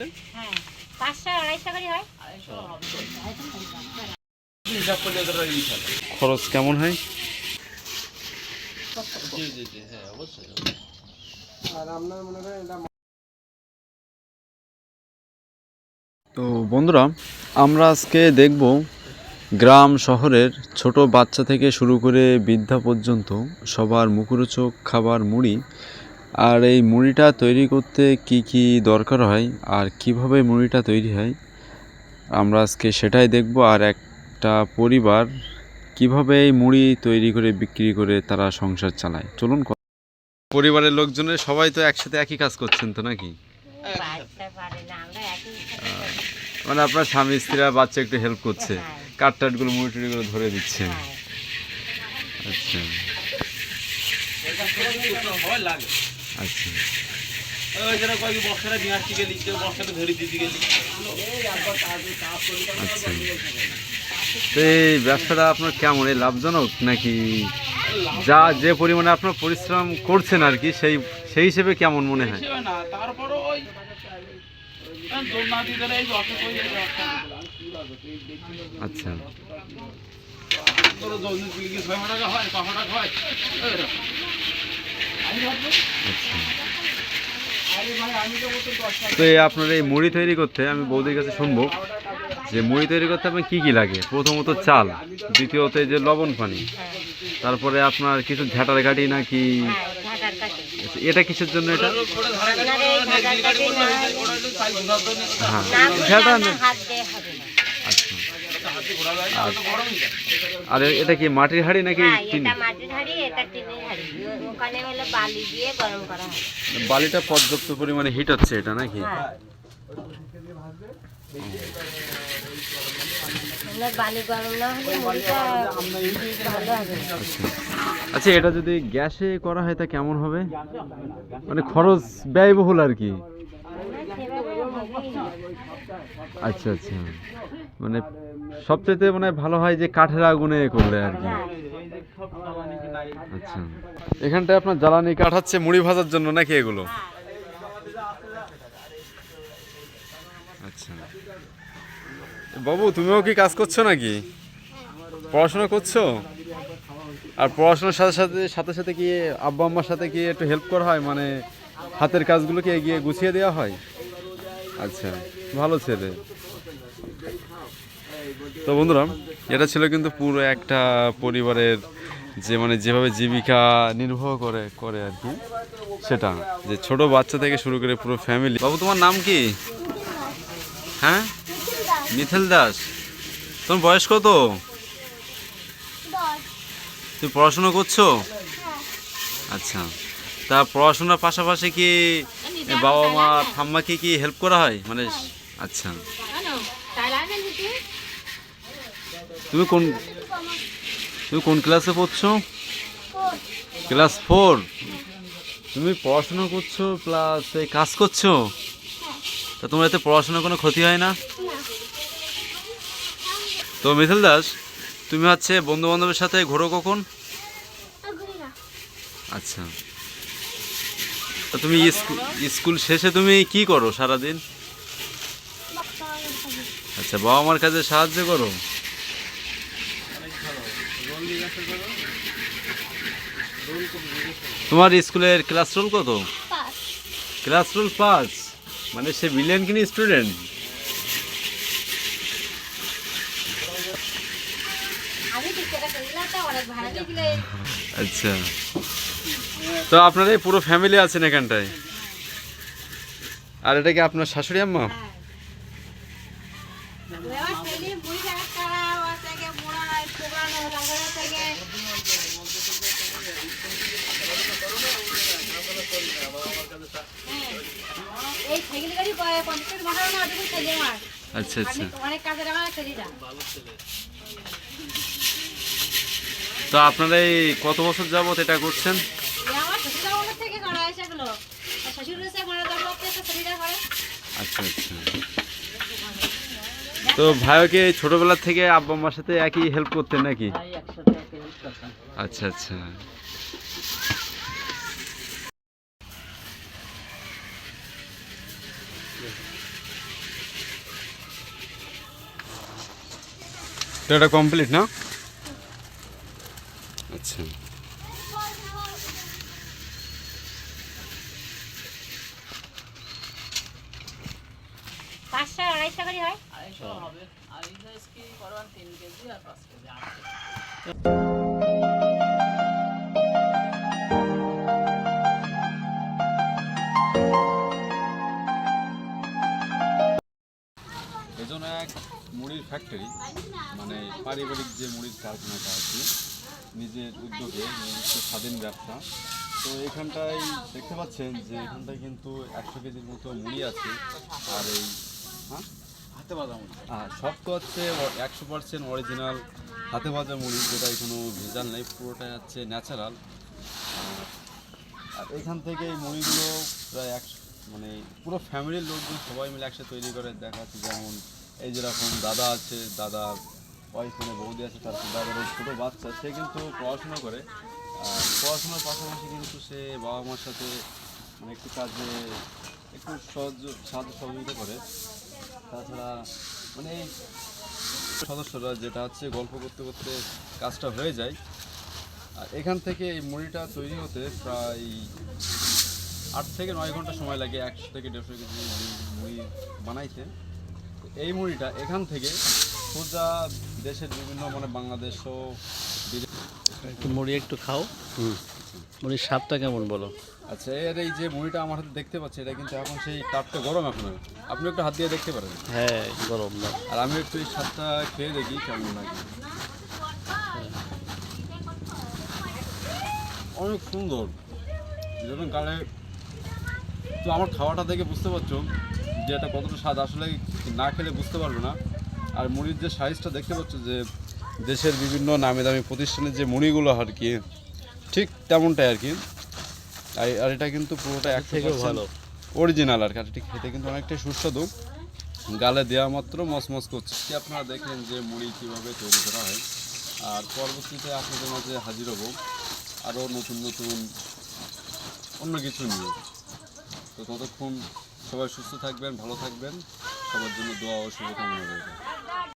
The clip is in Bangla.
হ্যাঁ পাঁচশো আড়াইশো করে হয়। হিসাব করলে ওদের খরচ কেমন হয়? জি জি জি হ্যাঁ অবশ্যই। তো বন্ধুরা আমরা আজকে দেখব গ্রাম শহরের ছোট বাচ্চা থেকে শুরু করে বৃদ্ধা পর্যন্ত সবার মুখরোচক খাবার মুড়ি আর এই মুড়িটা তৈরি করতে কি কি দরকার হয়? আর কীভাবে মুড়িটা তৈরি হয়? আমরা আজকে সেটাই দেখব। আর একটা পরিবার কীভাবে এই মুড়ি তৈরি করে বিক্রি করে তারা সংসার চালায়? চলুন পরিবারের লোকজনের সবাই তো একসাথে একই কাজ করছেন তো নাকি? বাচ্চা পারে না আমরা একই সাথে করি। মানে আপনার স্বামী স্ত্রীরা বাচ্চা একটু হেল্প করছে। হ্যাঁ। কাঠ টাটগুলো মুড়ি টুড়িগুলো ধরে দিচ্ছে হ্যাঁ। আচ্ছা। লাগে। আচ্ছা ওই যারা কয়েক বক্সারে নিয়ে আসতে গেলি কেউ বক্সারে ধরে দিতে গেলি। আচ্ছা। তো এই ব্যবসাটা আপনার কেমন? এই লাভজনক নাকি যা যে পরিমাণে আপনার পরিশ্রম করছেন আর কি সেই সেই হিসেবে কেমন মনে হয়? না তারপরও ওই হয়ে আচ্ছা। হয় হয়? আচ্ছা তো এই আপনার এই মুড়ি তৈরি করতে আমি বৌদির কাছে শুনব যে মুড়ি তৈরি করতে আপনার কী কী লাগে? প্রথমত চাল দ্বিতীয়ত এই যে লবণ পানি তারপরে আপনার কিছু ঝাঁটার গাড়ি নাকি? এটা কিসের জন্য এটা? হয়- হ্যাঁ ঝাঁটা আর এটা কি মাটির হাঁড়ি নাকি এটা মাটির হাঁড়ি এটা টিনের হাঁড়ি। ওখানে হলো বালি দিয়ে গরম করা হয়। বালিটা পর্যাপ্ত পরিমাণে হিট হচ্ছে এটা নাকি? হ্যাঁ। না। আচ্ছা। এটা যদি গ্যাসে করা হয় তা কেমন হবে? মানে খরচ ব্যয়বহুল আর কি। আচ্ছা আচ্ছা। মানে সবচেয়ে মানে ভালো হয় যে কাঠের আগুনে করলে আর কি। আচ্ছা। এখানটায় আপনার জ্বালানি কাঠ হচ্ছে মুড়ি ভাজার জন্য নাকি এগুলো? আচ্ছা। বাবু, তুমিও কি কাজ করছ নাকি? পড়াশোনা করছ? আর পড়াশোনার সাথে সাথে সাথে সাথে কি আব্বা আম্মার সাথে কি একটু হেল্প করা হয়? মানে হাতের কাজগুলোকে এগিয়ে গুছিয়ে দেওয়া হয়? আচ্ছা ভালো ছেলে। তো বন্ধুরা এটা ছিল কিন্তু পুরো একটা পরিবারের যে মানে যেভাবে জীবিকা নির্বাহ করে করে আর কি। সেটা যে ছোট বাচ্চা থেকে শুরু করে পুরো ফ্যামিলি বাবু তোমার নাম কি? হ্যাঁ? মিথিল দাস। তোমার বয়স কত? তুমি পড়াশোনা করছ? আচ্ছা তা পড়াশোনার পাশাপাশি কি বাবা মা ঠাম্মাকে কি হেল্প করা হয়? মানে আচ্ছা। তুমি কোন তুমি কোন ক্লাসে পড়ছো? ক্লাস ফোর তুমি পড়াশোনা করছ প্লাস এই কাজ করছ? তা তোমার এতে পড়াশোনার কোনো ক্ষতি হয় না? তো মিথিল দাস তুমি হচ্ছে বন্ধু বান্ধবের সাথে ঘোরো কখন? আচ্ছা। তা তুমি স্কুল শেষে তুমি কি করো সারাদিন? আচ্ছা বাবা মার কাজে সাহায্য করো। তোমার স্কুলের ক্লাস রোল কত? ক্লাস রোল পাঁচ? মানে সে বিলিয়ন কিনি স্টুডেন্ট আচ্ছা। তো আপনার এই পুরো ফ্যামিলি আছেন এখানটায়। আর এটা কি আপনার শাশুড়ি আম্মা? আচ্ছা আচ্ছা। অনেক কাজের আমার ছেলেটা তো আপনারা এই কত বছর যাবত এটা করছেন? আচ্ছা আচ্ছা। তো ভাইকে ছোটবেলা থেকে আব্বা আম্মার সাথে একই হেল্প করতেন নাকি? আচ্ছা আচ্ছা। এটা কমপ্লিট না? পাঁচশো আড়াইশো করে হয়? আড়াইশো হবে। আর কি করবেন? তিন কেজি আর পাঁচ কেজি আট এজন্য এক মুড়ির ফ্যাক্টরি মানে পারিবারিক যে মুড়ির কারখানাটা আছে নিজের উদ্যোগে নিজস্ব স্বাধীন ব্যবসা। তো এখানটায় দেখতে পাচ্ছেন যে এখানটায় কিন্তু একশো কেজির মতো মুড়ি আছে। আর এই হ্যাঁ? হাতে বাঁধা মুড়ি। হ্যাঁ সব তো হচ্ছে একশো পার্সেন্ট অরিজিনাল হাতে ভাজা মুড়ি যেটা কোনো ভেজাল নেই পুরোটাই হচ্ছে ন্যাচারাল। আর এখান থেকে এই মুড়িগুলো প্রায় একশো মানে পুরো ফ্যামিলির লোকজন সবাই মিলে একসাথে তৈরি করে দেখা যাচ্ছে যেমন এই যেরকম দাদা আছে দাদা ওয়াইফ মানে বৌদি আছে, তার দাদার ছোটো বাচ্চা, সে কিন্তু পড়াশোনা করে। পড়াশোনার পাশাপাশি কিন্তু সে বাবা মার সাথে মানে একটু কাজে একটু সহজ সাহায্য সহযোগিতা করে। তাছাড়া মানে এই সদস্যরা যেটা হচ্ছে গল্প করতে করতে কাজটা হয়ে যায়। আর এখান থেকে এই মুড়িটা তৈরি হতে প্রায় আট থেকে নয় ঘণ্টা সময় লাগে, একশো থেকে দেড়শো কেজি মুড়ি- বানাইতে। এই মুড়িটা এখান থেকে সোজা দেশের বিভিন্ন মানে বাংলাদেশ ও একটু মুড়ি একটু খাও। মুড়ির স্বাদটা কেমন বলো? আচ্ছা এর এই যে মুড়িটা আমার হাতে দেখতে পাচ্ছি এটা কিন্তু এখন সেই টাপটা গরম এখন আপনি একটু হাত দিয়ে দেখতে পারেন। হ্যাঁ গরম না। আর আমি একটু এই স্বাদটা খেয়ে দেখি কেমন লাগে অনেক সুন্দর। যখন কালে তো আমার খাওয়াটা দেখে বুঝতে পারছ যে এটা কতটা স্বাদ। আসলে না খেলে বুঝতে পারবে না। আর মুড়ির যে সাইজটা দেখতে পাচ্ছ যে দেশের বিভিন্ন নামি দামি প্রতিষ্ঠানের যে মুড়িগুলো আর কি ঠিক তেমনটাই আর কি। আর- এটা কিন্তু পুরোটা এক থেকেও ভালো। অরিজিনাল আর কি আর এটি খেতে কিন্তু অনেকটাই সুস্বাদু। গালে দেওয়া মাত্র মসমস করছে। কি আপনারা দেখলেন যে মুড়ি কীভাবে তৈরি করা হয়? আর পরবর্তীতে আপনাদের মাঝে হাজির হব আরও নতুন নতুন অন্য কিছু নিয়ে। তো ততক্ষণ সবাই সুস্থ থাকবেন ভালো থাকবেন। সবার জন্য দোয়া ও শুভকামনা রইল।